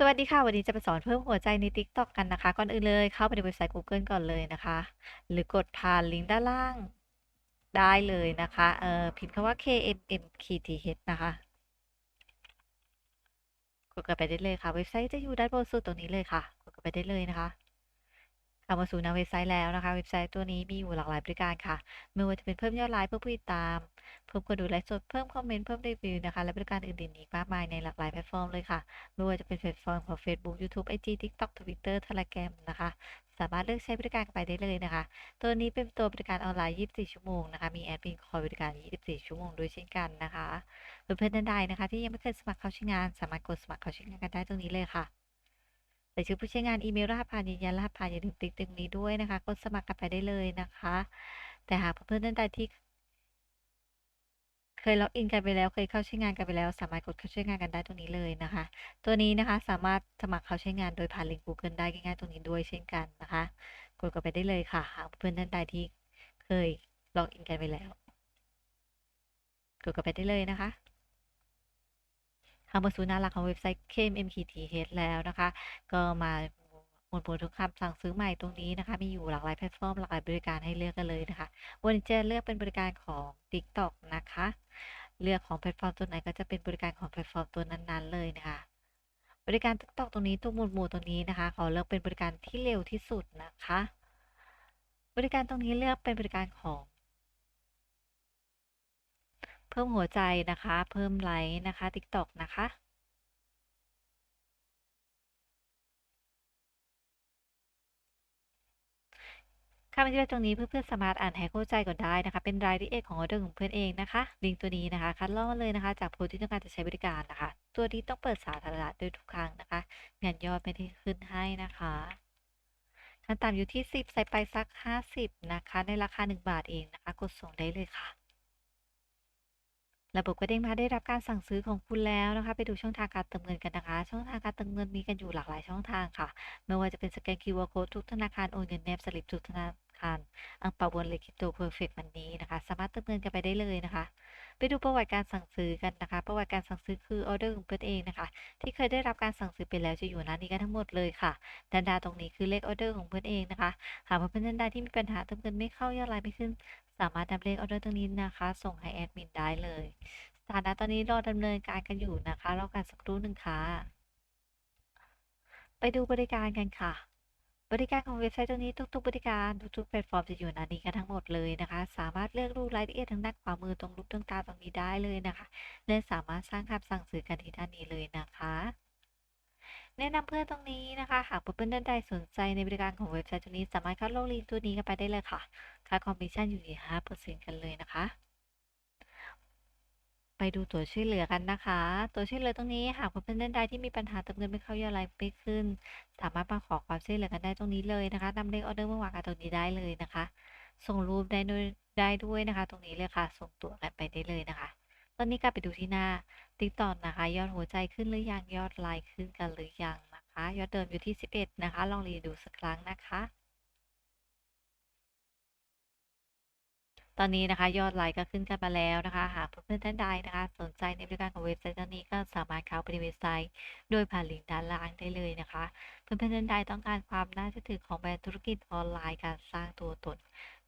สวัสดีค่ะ วันนี้จะมาสอนเพิ่มหัวใจใน TikTok กันนะคะ ก่อนอื่นเลยเข้าไปในเว็บไซต์ Google ก่อนเลยนะคะ หรือกดผ่านลิงก์ด้านล่างได้เลยนะคะเออพิมพ์คำว่า KNMKTH นะคะ กดกันไปได้เลยค่ะ เว็บไซต์จะอยู่ด้านบนสุดตรงนี้เลยค่ะ กดกันไปได้เลยนะคะ เข้ามาสู่หน้าเว็บไซต์แล้วนะคะ เว็บไซต์ตัวนี้มีอยู่หลากหลายบริการค่ะ ไม่ว่าจะเป็นเพิ่มยอดไลค์เพิ่มผู้ติดตาม เพิ่มคนดูไลฟ์สด เพิ่มคอมเมนต์ เพิ่มรีวิวนะคะ และบริการอื่นๆอีกมากมายในหลากหลายแพลตฟอร์มเลยค่ะ ไม่ว่าจะเป็นแพลตฟอร์มของ Facebook YouTube IG TikTok Twitter Telegram นะคะ สามารถเลือกใช้บริการไปได้เลยนะคะ ตัวนี้เป็นตัวบริการออนไลน์ 24 ชั่วโมงนะคะ มีแอดมินคอยบริการ 24 ชั่วโมงด้วยเช่นกันนะคะเพื่อนๆท่านใดนะคะ ที่ยังไม่เคยสมัครเข้าใช้งาน สามารถกดสมัครเข้าใช้งานกันได้ตรงนี้เลยค่ะ ใส่ชื่อผู้ใช้งานอีเมลรหัสผ่านยืนยันรหัสผ่านอย่าลืมติ๊กตรงนี้ด้วยนะคะกดสมัครกันไปได้เลยนะคะ แต่หากเพื่อนๆท่านใดที่ เคยล็อกอินกันไปแล้ว เคยเข้าใช้งานกันไปแล้ว สามารถกดเข้าใช้งานกันได้ตรงนี้เลยนะคะ ตัวนี้นะคะสามารถสมัครเข้าใช้งานโดยผ่านลิงก์ Google ได้ง่ายๆตรงนี้ด้วยเช่นกันนะคะ กดเข้าไปได้เลยค่ะหากเพื่อนท่านใดที่เคยล็อกอินกันไปแล้วกดเข้าไปได้เลยนะคะ เข้ามาสู่หน้าหลักของเว็บไซต์ KMMKTH แล้วนะคะ ก็มาหมวดหมู่ทุกคำสั่งซื้อใหม่ตรงนี้นะคะ มีอยู่หลากหลายแพลตฟอร์มหลากหลายบริการให้เลือกกันเลยนะคะ วันนี้จะเลือกเป็นบริการของ TikTok นะคะ เลือกของแพลตฟอร์มตัวไหนก็จะเป็นบริการของแพลตฟอร์มตัวนั้นๆ เลยนะคะ บริการ TikTok ตรงนี้ตัวหมวดหมู่ตรงนี้นะคะ ขอเลือกเป็นบริการที่เร็วที่สุดนะคะ บริการตรงนี้เลือกเป็นบริการของ เพิ่มหัวใจนะคะ เพิ่มไลค์นะคะ TikTok นะคะคำอธิบายตรงนี้เพื่อนๆสามารถอ่านให้เข้าใจก่อนได้นะคะ เป็นรายละเอียดของออเดอร์ของเพื่อนเองนะคะลิงก์ตัวนี้นะคะ คัดลอกมาเลยนะคะ จากผู้ที่ต้องการจะใช้บริการนะคะ ตัวนี้ต้องเปิดสาธารณะด้วยทุกครั้งนะคะเงานยอดไม่ได้ขึ้นให้นะคะขั้นต่ำอยู่ที่ 10 ใส่ไปสัก 50 นะคะ ในราคา 1 บาทเองนะคะ กดส่งได้เลยค่ะ ระบบก็เด้งมาได้รับการสั่งซื้อของคุณแล้วนะคะ ไปดูช่องทางการเติมเงินกันนะคะ ช่องทางการเติมเงินมีกันอยู่หลากหลายช่องทางค่ะ ไม่ว่าจะเป็นสแกน QR Code ทุกธนาคารโอนเงินแนบสลิปทุกธนาคารอังเปาวนเลคิโตเพอร์เฟกต์มันนี้นะคะ สามารถเติมเงินกันไปได้เลยนะคะ ไปดูประวัติการสั่งซื้อกันนะคะ ประวัติการสั่งซื้อคือออเดอร์ของเพื่อนเองนะคะ ที่เคยได้รับการสั่งซื้อไปแล้วจะอยู่หน้านี้กันทั้งหมดเลยค่ะดันดาตรงนี้คือเลขออเดอร์ของเพื่อนเองนะคะหากเพื่อนท่านใดที่มีปัญหาเติมเงินไม่เข้ายอดไลน์ไม่ขึ้น สามารถนำเลขออเดอร์ตรงนี้นะคะ ส่งให้แอดมินได้เลย สถานะตอนนี้รอดำเนินการกันอยู่นะคะรอการสักครู่หนึ่งค่ะไปดูบริการกันค่ะ บริการของเว็บไซต์ตรงนี้ทุก ๆ บริการทุกๆแพลตฟอร์มจะอยู่ในนี้กันทั้งหมดเลยนะคะ สามารถเลือกดูรายละเอียดทางด้านขวามือตรงรูปต่างๆตรงนี้ได้เลยนะคะและสามารถสร้างคำสั่งซื้อกันที่ด้านนี้เลยนะคะแนะนำเพื่อนตรงนี้นะคะ หากเพื่อนๆท่านใดสนใจในบริการของเว็บไซต์ตัวนี้ สามารถเข้าลงลิงก์ตัวนี้กันไปได้เลยค่ะ ค่าคอมมิชชั่นอยู่ที่5%กันเลยนะคะ ไปดูตัวช่วยเหลือกันนะคะ ตัวช่วยเหลือตรงนี้หากเพื่อนๆท่านใดที่มีปัญหาเติมเงินไม่เข้ายอดไลน์ไม่ขึ้น สามารถมาขอความช่วยเหลือกันได้ตรงนี้เลยนะคะนำเลขออเดอร์มาวางกันตรงนี้ได้เลยนะคะ ส่งรูปได้ด้วยได้ด้วยนะคะ ตรงนี้เลยค่ะ ส่งตัวกันไปได้เลยนะคะ ตอนนี้กลับไปดูที่หน้า TikTok นะคะ ยอดหัวใจขึ้นหรือยังยอดไลค์ขึ้นกันหรือยังนะคะ ยอดเดิมอยู่ที่ 11 นะคะ ลองรีดูสักครั้งนะคะ ตอนนี้นะคะยอดไลค์ก็ขึ้นกันมาแล้วนะคะ หากเพื่อนๆท่านใดนะคะ สนใจในบริการของเว็บไซต์ตอนนี้ก็สามารถเข้าไปในเว็บไซต์โดยผ่านลิงก์ด้านล่างได้เลยนะคะ เพื่อนๆท่านใดต้องการความน่าเชื่อถือของแบรนด์ธุรกิจออนไลน์การสร้างตัวตน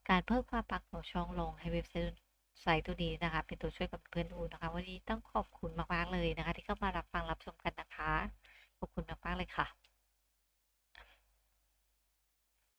การเพิ่มความปังของช่องลงให้เว็บไซต์ไซต์ตัวนี้นะคะ เป็นตัวช่วยกับเพื่อนดูนะคะ วันนี้ต้องขอบคุณมากๆเลยนะคะ ที่เข้ามารับฟังรับชมกันนะคะขอบคุณมากๆเลยค่ะ